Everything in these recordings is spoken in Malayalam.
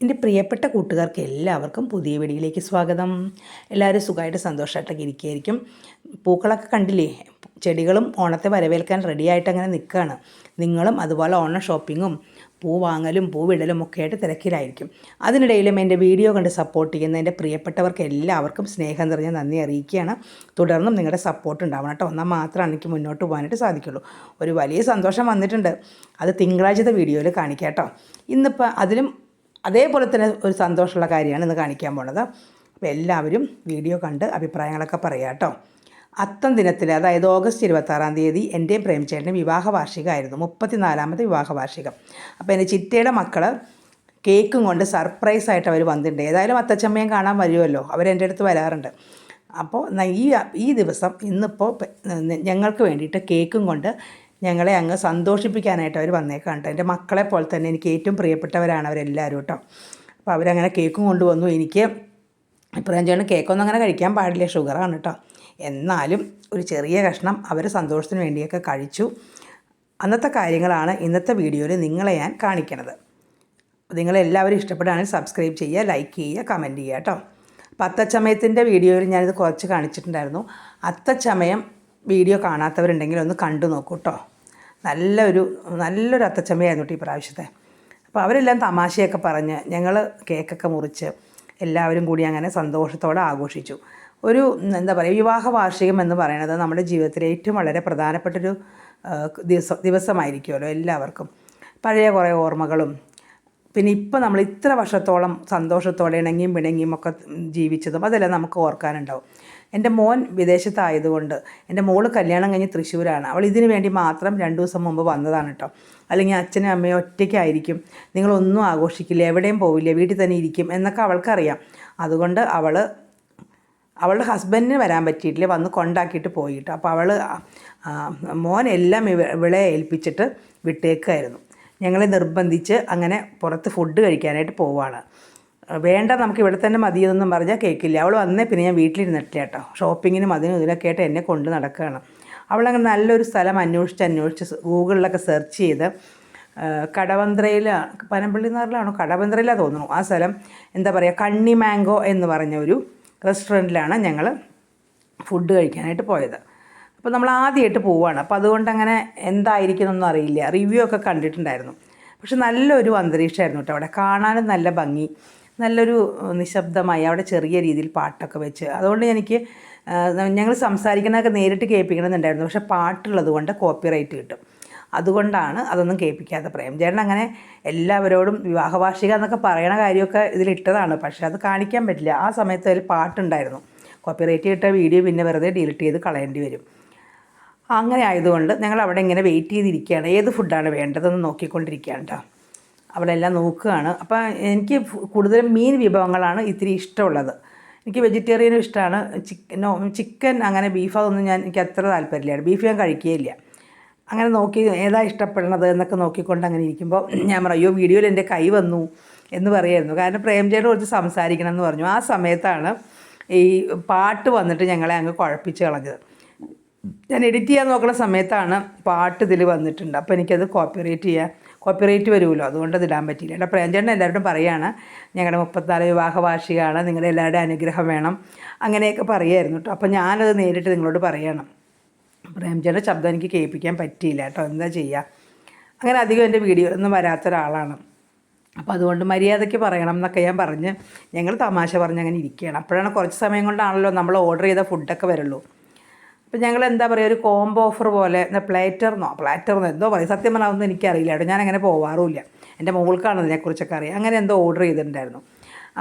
എന്റെ പ്രിയപ്പെട്ട കൂട്ടുകാർക്ക് എല്ലാവർക്കും പുതിയ വീഡിയോയിലേക്ക് സ്വാഗതം. എല്ലാവരും സുഖമായിട്ട് സന്തോഷമായിട്ടൊക്കെ ഇരിക്കുകയായിരിക്കും. പൂക്കളൊക്കെ കണ്ടില്ലേ? ചെടികളും ഓണത്തെ വരവേൽക്കാൻ റെഡിയായിട്ട് അങ്ങനെ നിൽക്കുകയാണ് നിങ്ങളും അതുപോലെ ഓണ ഷോപ്പിങ്ങും പൂ വാങ്ങലും പൂ വിടലും ഒക്കെ ആയിട്ട് തിരക്കിലായിരിക്കും. അതിനിടയിലും എന്റെ വീഡിയോ കണ്ട് സപ്പോർട്ട് ചെയ്യുന്ന എന്റെ പ്രിയപ്പെട്ടവർക്ക് എല്ലാവർക്കും സ്നേഹം നിറഞ്ഞ നന്ദി അറിയിക്കുകയാണ്. തുടർന്നും നിങ്ങളുടെ സപ്പോർട്ട് ഉണ്ടാവണം കേട്ടോ. എന്നാൽ മാത്രമാണ് എനിക്ക് മുന്നോട്ട് പോകാനായിട്ട് സാധിക്കുള്ളൂ. ഒരു വലിയ സന്തോഷം വന്നിട്ടുണ്ട്. അത് തിങ്കളാഴ്ചത്തെ വീഡിയോയിൽ കാണിക്കാം കേട്ടോ. ഇന്നിപ്പോൾ അതിലും അതേപോലെ തന്നെ ഒരു സന്തോഷമുള്ള കാര്യമാണ് ഇന്ന് കാണിക്കാൻ പോണത്. അപ്പോൾ എല്ലാവരും വീഡിയോ കണ്ട് അഭിപ്രായങ്ങളൊക്കെ പറയാം കേട്ടോ. അത്തം ദിനത്തിൽ അതായത് ഓഗസ്റ്റ് ഇരുപത്താറാം തീയതി എന്റെയും പ്രേംചേട്ടന്റെ വിവാഹ വാർഷികമായിരുന്നു മുപ്പത്തിനാലാമത്തെ വിവാഹ വാർഷികം അപ്പോൾ എന്റെ ചിറ്റയുടെ മക്കൾ കേക്കും കൊണ്ട് സർപ്രൈസ് ആയിട്ട് അവർ വന്നിട്ടുണ്ട്. ഏതായാലും അത്തച്ചമ്മയും കാണാൻ വരുമല്ലോ അവരെന്റെ അടുത്ത് വരാറുണ്ട്. അപ്പോൾ ഈ ഈ ദിവസം ഇന്നിപ്പോൾ ഞങ്ങൾക്ക് വേണ്ടിയിട്ട് കേക്കും കൊണ്ട് ഞങ്ങളെ അങ്ങ് സന്തോഷിപ്പിക്കാനായിട്ട് അവർ വന്നേക്കാം കേട്ടോ. എന്റെ മക്കളെ പോലെ തന്നെ എനിക്ക് ഏറ്റവും പ്രിയപ്പെട്ടവരാണ് അവരെല്ലാവരും കേട്ടോ. അപ്പോൾ അവരങ്ങനെ കേക്കും കൊണ്ടുവന്നു. എനിക്ക് ഇപ്പം ചെയ്യണം കേക്കൊന്നും അങ്ങനെ കഴിക്കാൻ പാടില്ല. ഷുഗറാണ് കേട്ടോ. എന്നാലും ഒരു ചെറിയ കഷ്ണം അവർ സന്തോഷത്തിന് വേണ്ടിയൊക്കെ കഴിച്ചു. അന്നത്തെ കാര്യങ്ങളാണ് ഇന്നത്തെ വീഡിയോയിൽ നിങ്ങളെ ഞാൻ കാണിക്കണത്. നിങ്ങളെല്ലാവരും ഇഷ്ടപ്പെടുകയാണെങ്കിൽ സബ്സ്ക്രൈബ് ചെയ്യുക ലൈക്ക് ചെയ്യുക കമന്റ് ചെയ്യുക കേട്ടോ. അപ്പോൾ അത്തച്ചമയത്തിന്റെ വീഡിയോയിൽ ഞാനിത് കുറച്ച് കാണിച്ചിട്ടുണ്ടായിരുന്നു. അത്തച്ചമയം വീഡിയോ കാണാത്തവരുണ്ടെങ്കിൽ ഒന്ന് കണ്ടു നോക്കൂ കേട്ടോ. നല്ലൊരു നല്ലൊരു അത്തച്ചമ്മയായിരുന്നു കേട്ടോ ഈ പ്രാവശ്യത്തെ. അപ്പോൾ അവരെല്ലാം തമാശയൊക്കെ പറഞ്ഞ് ഞങ്ങൾ കേക്കൊക്കെ മുറിച്ച് എല്ലാവരും കൂടി അങ്ങനെ സന്തോഷത്തോടെ ആഘോഷിച്ചു. ഒരു എന്താ പറയുക വിവാഹ വാർഷികം എന്ന് പറയുന്നത് നമ്മുടെ ജീവിതത്തിലെ ഏറ്റവും വളരെ പ്രധാനപ്പെട്ടൊരു ദിവസം ദിവസമായിരിക്കുമല്ലോ എല്ലാവർക്കും. പഴയ കുറേ ഓർമ്മകളും പിന്നെ ഇപ്പം നമ്മൾ ഇത്ര വർഷത്തോളം സന്തോഷത്തോടെ ഇണങ്ങിയും പിണങ്ങിയും ഒക്കെ ജീവിച്ചതും അതെല്ലാം നമുക്ക് ഓർക്കാനുണ്ടാവും. എന്റെ മോൻ വിദേശത്തായതുകൊണ്ട് എന്റെ മോൾ കല്യാണം കഴിഞ്ഞ് തൃശ്ശൂരാണ്. അവൾ ഇതിനു വേണ്ടി മാത്രം രണ്ട് ദിവസം മുമ്പ് വന്നതാണ് കേട്ടോ. അല്ലെങ്കിൽ അച്ഛനും അമ്മയും ഒറ്റയ്ക്കായിരിക്കും. നിങ്ങളൊന്നും ആഘോഷിക്കില്ല എവിടെയും പോവില്ല വീട്ടിൽ തന്നെ ഇരിക്കും എന്നൊക്കെ അവൾക്കറിയാം. അതുകൊണ്ട് അവൾ അവളുടെ ഹസ്ബൻഡിന് വരാൻ പറ്റിയിട്ടില്ല വന്ന് കൊണ്ടാക്കിയിട്ട് പോയിട്ട് അപ്പോൾ അവൾ മോൻ എല്ലാം ഇവ- ഇവളെ ഏൽപ്പിച്ചിട്ട് വിട്ടേക്കായിരുന്നു. ഞങ്ങളെ നിർബന്ധിച്ച് അങ്ങനെ പുറത്ത് ഫുഡ് കഴിക്കാനായിട്ട് പോവാണ്. വേണ്ട നമുക്ക് ഇവിടെ തന്നെ മതിയതെന്നും പറഞ്ഞാൽ കേൾക്കില്ല അവൾ വന്നേ പിന്നെ ഞാൻ വീട്ടിലിരുന്നിട്ടില്ല കേട്ടോ. ഷോപ്പിങ്ങിനും അതിനും ഇതിനൊക്കെ ആയിട്ട് എന്നെ കൊണ്ട് നടക്കുകയാണ്. അവളങ്ങനെ നല്ലൊരു സ്ഥലം അന്വേഷിച്ച് അന്വേഷിച്ച് ഗൂഗിളിലൊക്കെ സെർച്ച് ചെയ്ത് കടവന്ത്രയിൽ പനമ്പള്ളി നാറിലാണോ കടവന്ത്രയിലാണ് തോന്നുന്നു. ആ സ്ഥലം എന്താ പറയുക കണ്ണി മാംഗോ എന്ന് പറഞ്ഞ ഒരു റെസ്റ്റോറന്റിലാണ് ഞങ്ങൾ ഫുഡ് കഴിക്കാനായിട്ട് പോയത്. അപ്പോൾ നമ്മൾ ആദ്യമായിട്ട് പോവുകയാണ് അപ്പോൾ അതുകൊണ്ട് അങ്ങനെ എന്തായിരിക്കുന്നൊന്നും അറിയില്ല. റിവ്യൂ ഒക്കെ കണ്ടിട്ടുണ്ടായിരുന്നു. പക്ഷെ നല്ലൊരു അന്തരീക്ഷമായിരുന്നു കേട്ടോ അവിടെ. കാണാനും നല്ല ഭംഗി. നല്ലൊരു നിശബ്ദമായി അവിടെ ചെറിയ രീതിയിൽ പാട്ടൊക്കെ വെച്ച്. അതുകൊണ്ട് എനിക്ക് ഞങ്ങൾ സംസാരിക്കുന്നതൊക്കെ നേരിട്ട് കേൾപ്പിക്കണമെന്നുണ്ടായിരുന്നു. പക്ഷെ പാട്ടുള്ളത് കൊണ്ട് കോപ്പിറൈറ്റ് കിട്ടും. അതുകൊണ്ടാണ് അതൊന്നും കേൾപ്പിക്കാത്ത പ്രേം. ചേട്ടൻ അങ്ങനെ എല്ലാവരോടും വിവാഹ വാർഷിക എന്നൊക്കെ പറയണ കാര്യമൊക്കെ ഇതിലിട്ടതാണ്. പക്ഷേ അത് കാണിക്കാൻ പറ്റില്ല. ആ സമയത്ത് അതിൽ പാട്ടുണ്ടായിരുന്നു. കോപ്പിറൈറ്റ് കിട്ട വീഡിയോ പിന്നെ വെറുതെ ഡിലീറ്റ് ചെയ്ത് കളയേണ്ടി വരും. അങ്ങനെ ആയതുകൊണ്ട് ഞങ്ങൾ അവിടെ ഇങ്ങനെ വെയിറ്റ് ചെയ്തിരിക്കുകയാണ്. ഏത് ഫുഡാണ് വേണ്ടതെന്ന് നോക്കിക്കൊണ്ടിരിക്കുകയാണ് കേട്ടോ അവിടെ എല്ലാം നോക്കുകയാണ്. അപ്പോൾ എനിക്ക് കൂടുതലും മീൻ വിഭവങ്ങളാണ് ഇത്തിരി ഇഷ്ടമുള്ളത്. എനിക്ക് വെജിറ്റേറിയനും ഇഷ്ടമാണ് ചിക്കനോ ചിക്കൻ അങ്ങനെ ബീഫ് അതൊന്നും ഞാൻ എനിക്ക് അത്ര താല്പര്യമില്ല. ബീഫ് ഞാൻ കഴിക്കുകയില്ല. അങ്ങനെ നോക്കി ഏതാ ഇഷ്ടപ്പെടുന്നത് എന്നൊക്കെ നോക്കിക്കൊണ്ട് അങ്ങനെ ഇരിക്കുമ്പോൾ ഞാൻ പറഞ്ഞു അയ്യോ വീഡിയോയിൽ എന്റെ കൈ വന്നു എന്ന് പറയായിരുന്നു. കാരണം പ്രേംജയുടെ കുറച്ച് സംസാരിക്കണം എന്ന് പറഞ്ഞു. ആ സമയത്താണ് ഈ പാട്ട് വന്നിട്ട് ഞങ്ങളെ അങ്ങ് കുഴപ്പിച്ച് കളഞ്ഞത്. ഞാൻ എഡിറ്റ് ചെയ്യാൻ നോക്കുന്ന സമയത്താണ് പാട്ട് ഇതിൽ വന്നിട്ടുണ്ട്. അപ്പോൾ എനിക്കത് കോപ്പിറൈറ്റ് ചെയ്യാൻ കോപ്പിറൈറ്റ് വരുമല്ലോ. അതുകൊണ്ട് അത് ഇടാൻ പറ്റിയില്ല. എന്റെ പ്രേംചേട്ടൻ എല്ലാവരോടും പറയുകയാണ് ഞങ്ങളുടെ മുപ്പത്താറ് വിവാഹ വാർഷികമാണ് നിങ്ങളുടെ എല്ലാവരുടെയും അനുഗ്രഹം വേണം. അങ്ങനെയൊക്കെ പറയുമായിരുന്നു കേട്ടോ. അപ്പോൾ ഞാനത് നേരിട്ട് നിങ്ങളോട് പറയണം. പ്രേംചേട്ടന്റെ ശബ്ദം എനിക്ക് കേൾപ്പിക്കാൻ പറ്റിയില്ല കേട്ടോ. എന്താ ചെയ്യുക അങ്ങനെ അധികം എന്റെ വീഡിയോ ഒന്നും വരാത്ത ഒരാളാണ്. അപ്പോൾ അതുകൊണ്ട് മര്യാദയ്ക്ക് പറയണം എന്നൊക്കെ ഞാൻ പറഞ്ഞ് ഞങ്ങൾ തമാശ പറഞ്ഞ് അങ്ങനെ ഇരിക്കുകയാണ്. അപ്പോഴാണ് കുറച്ച് സമയം കൊണ്ടാണല്ലോ നമ്മൾ ഓർഡർ ചെയ്ത ഫുഡൊക്കെ വരുള്ളൂ. അപ്പം ഞങ്ങൾ എന്താ പറയുക ഒരു കോംബോ ഓഫർ പോലെ പ്ലേറ്റർന്നോ പ്ലാറ്റർന്നോ എന്തോ പറയും. സത്യം പറഞ്ഞാൽ ഒന്നും എനിക്കറിയില്ല കേട്ടോ. ഞാൻ അങ്ങനെ പോവാറുമില്ല. എന്റെ മോൾക്കാണ് ഇതിനെക്കുറിച്ചൊക്കെ അറിയാം. അങ്ങനെ എന്തോ ഓർഡർ ചെയ്തിട്ടുണ്ടായിരുന്നു.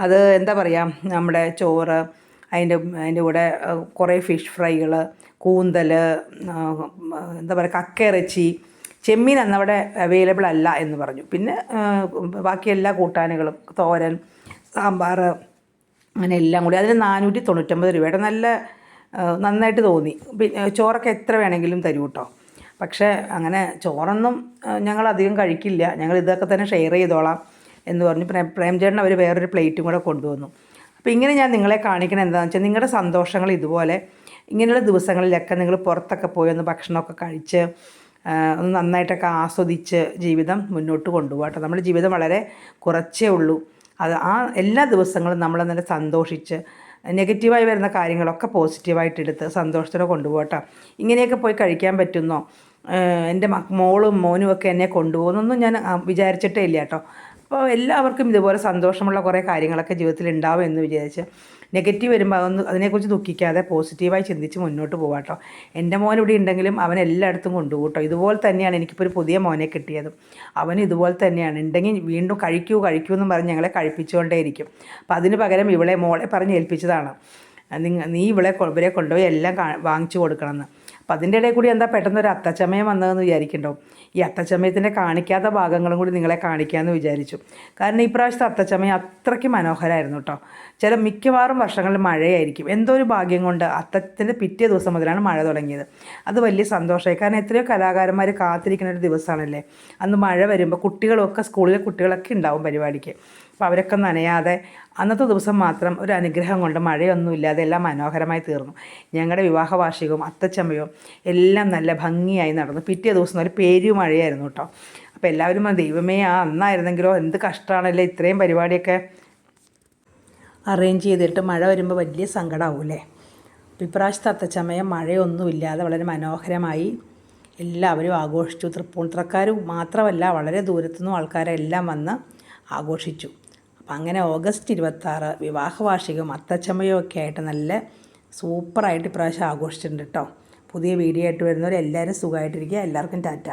അത് എന്താ പറയുക നമ്മുടെ ചോറ് അതിന്റെ അതിന്റെ കൂടെ കുറേ ഫിഷ് ഫ്രൈകൾ കൂന്തൽ എന്താ പറയുക കക്കയിറച്ചി ചെമ്മീൻ അന്നവിടെ അവൈലബിൾ അല്ല എന്ന് പറഞ്ഞു. പിന്നെ ബാക്കി എല്ലാ കൂട്ടാനുകളും തോരൻ സാമ്പാർ അങ്ങനെ എല്ലാം കൂടി. അതിന് നാനൂറ്റി തൊണ്ണൂറ്റൊമ്പത് രൂപയുടെ നല്ല നന്നായിട്ട് തോന്നി. ചോറൊക്കെ എത്ര വേണമെങ്കിലും തരൂ കേട്ടോ പക്ഷേ അങ്ങനെ ചോറൊന്നും ഞങ്ങൾ അധികം കഴിക്കില്ല. ഞങ്ങൾ ഇതൊക്കെ തന്നെ ഷെയർ ചെയ്തോളാം എന്ന് പറഞ്ഞു. പ്രേം പ്രേംചേട്ടൻ അവർ വേറൊരു പ്ലേറ്റും കൂടെ കൊണ്ടുവന്നു. അപ്പോൾ ഇങ്ങനെ ഞാൻ നിങ്ങളെ കാണിക്കണം എന്താണെന്ന് വെച്ചാൽ നിങ്ങളുടെ സന്തോഷങ്ങൾ ഇതുപോലെ ഇങ്ങനെയുള്ള ദിവസങ്ങളിലൊക്കെ നിങ്ങൾ പുറത്തൊക്കെ പോയി ഒന്ന് ഭക്ഷണമൊക്കെ കഴിച്ച് ഒന്ന് നന്നായിട്ടൊക്കെ ആസ്വദിച്ച് ജീവിതം മുന്നോട്ട് കൊണ്ടുപോകട്ടെ നമ്മുടെ ജീവിതം വളരെ കുറച്ചേ ഉള്ളൂ. അത് ആ എല്ലാ ദിവസങ്ങളും നമ്മൾ നല്ല സന്തോഷിച്ച് നെഗറ്റീവായി വരുന്ന കാര്യങ്ങളൊക്കെ പോസിറ്റീവായിട്ട് എടുത്ത് സന്തോഷത്തോടെ കൊണ്ടുപോകട്ടോ. ഇങ്ങനെയൊക്കെ പോയി കഴിക്കാൻ പറ്റുന്നോ? എന്റെ മോളും മോനും ഒക്കെ എന്നെ കൊണ്ടുപോകുന്നൊന്നും ഞാൻ വിചാരിച്ചിട്ടേ ഇല്ല കേട്ടോ. അപ്പോൾ എല്ലാവർക്കും ഇതുപോലെ സന്തോഷമുള്ള കുറേ കാര്യങ്ങളൊക്കെ ജീവിതത്തിൽ ഉണ്ടാവും എന്ന് വിചാരിച്ച് നെഗറ്റീവ് വരുമ്പോൾ അതൊന്ന് അതിനെക്കുറിച്ച് ദുഃഖിക്കാതെ പോസിറ്റീവായി ചിന്തിച്ച് മുന്നോട്ട് പോകാം കേട്ടോ എന്റെ മോൻ ഇവിടെ ഉണ്ടെങ്കിലും അവൻ എല്ലായിടത്തും കൊണ്ടുപോകും ഇതുപോലെ തന്നെയാണ് എനിക്കിപ്പോൾ ഒരു പുതിയ മോനെ കിട്ടിയത്. അവൻ ഇതുപോലെ തന്നെയാണ്. ഉണ്ടെങ്കിൽ വീണ്ടും കഴിക്കൂ കഴിക്കൂ എന്നും പറഞ്ഞ് ഞങ്ങളെ കഴിപ്പിച്ചുകൊണ്ടേയിരിക്കും. അപ്പോൾ അതിന് പകരം ഇവളെ മോളെ പറഞ്ഞ് ഏൽപ്പിച്ചതാണ്. നീ ഇവളെ ഇവരെ കൊണ്ടുപോയി എല്ലാം വാങ്ങിച്ചു കൊടുക്കണമെന്ന്. അപ്പം അതിന്റെ ഇടയിൽ കൂടി എന്താ പെട്ടെന്ന് ഒരു അത്തച്ചമയം വന്നതെന്ന് വിചാരിക്കണ്ടോ? ഈ അത്തച്ചമയത്തിന്റെ കാണിക്കാത്ത ഭാഗങ്ങളും കൂടി നിങ്ങളെ കാണിക്കാമെന്ന് വിചാരിച്ചു. കാരണം ഈ പ്രാവശ്യത്തെ അത്തച്ചമയം അത്രയ്ക്ക് മനോഹരമായിരുന്നു കേട്ടോ ചില മിക്കവാറും വർഷങ്ങളിൽ മഴയായിരിക്കും. എന്തോ ഒരു ഭാഗ്യം കൊണ്ട് അത്തത്തിന്റെ പിറ്റേ ദിവസം മുതലാണ് മഴ തുടങ്ങിയത്. അത് വലിയ സന്തോഷമായി. കാരണം എത്രയോ കലാകാരന്മാർ കാത്തിരിക്കുന്ന ഒരു ദിവസമാണല്ലേ? അന്ന് മഴ വരുമ്പോൾ കുട്ടികളൊക്കെ സ്കൂളിലെ കുട്ടികളൊക്കെ ഉണ്ടാവും പരിപാടിക്ക്. അപ്പോൾ അവരൊക്കെ നനയാതെ അന്നത്തെ ദിവസം മാത്രം ഒരു അനുഗ്രഹം കൊണ്ട് മഴയൊന്നുമില്ലാതെ എല്ലാം മനോഹരമായി തീർന്നു. ഞങ്ങളുടെ വിവാഹ വാർഷികവും അത്തച്ചമയവും എല്ലാം നല്ല ഭംഗിയായി നടന്നു. പിറ്റേ ദിവസം ഒരു പേരു മഴയായിരുന്നു കേട്ടോ. അപ്പോൾ എല്ലാവരും ദൈവമേ ആ അന്നായിരുന്നെങ്കിലോ എന്ത് കഷ്ടമാണല്ലേ ഇത്രയും പരിപാടിയൊക്കെ? അറേഞ്ച് ചെയ്തിട്ട് മഴ വരുമ്പോൾ വലിയ സങ്കടമാവൂലേ അപ്പോൾ ഇപ്രാവശ്യത്തെ അത്തച്ചമയം മഴയൊന്നുമില്ലാതെ വളരെ മനോഹരമായി എല്ലാവരും ആഘോഷിച്ചു. തൃപ്പൂണിത്തറക്കാർ മാത്രമല്ല വളരെ ദൂരത്തുനിന്നും ആൾക്കാരെല്ലാം വന്ന് ആഘോഷിച്ചു. അപ്പം അങ്ങനെ ഓഗസ്റ്റ് ഇരുപത്താറ് വിവാഹവാർഷികം അത്തച്ചമയവും ഒക്കെ ആയിട്ട് നല്ല സൂപ്പറായിട്ട് ഇപ്രാവശ്യം ആഘോഷിച്ചിട്ടുണ്ട് കേട്ടോ പുതിയ വീഡിയോ ആയിട്ട് വരുന്നവർ എല്ലാവരും സുഖമായിട്ടിരിക്കുക എല്ലാവർക്കും ടാറ്റ.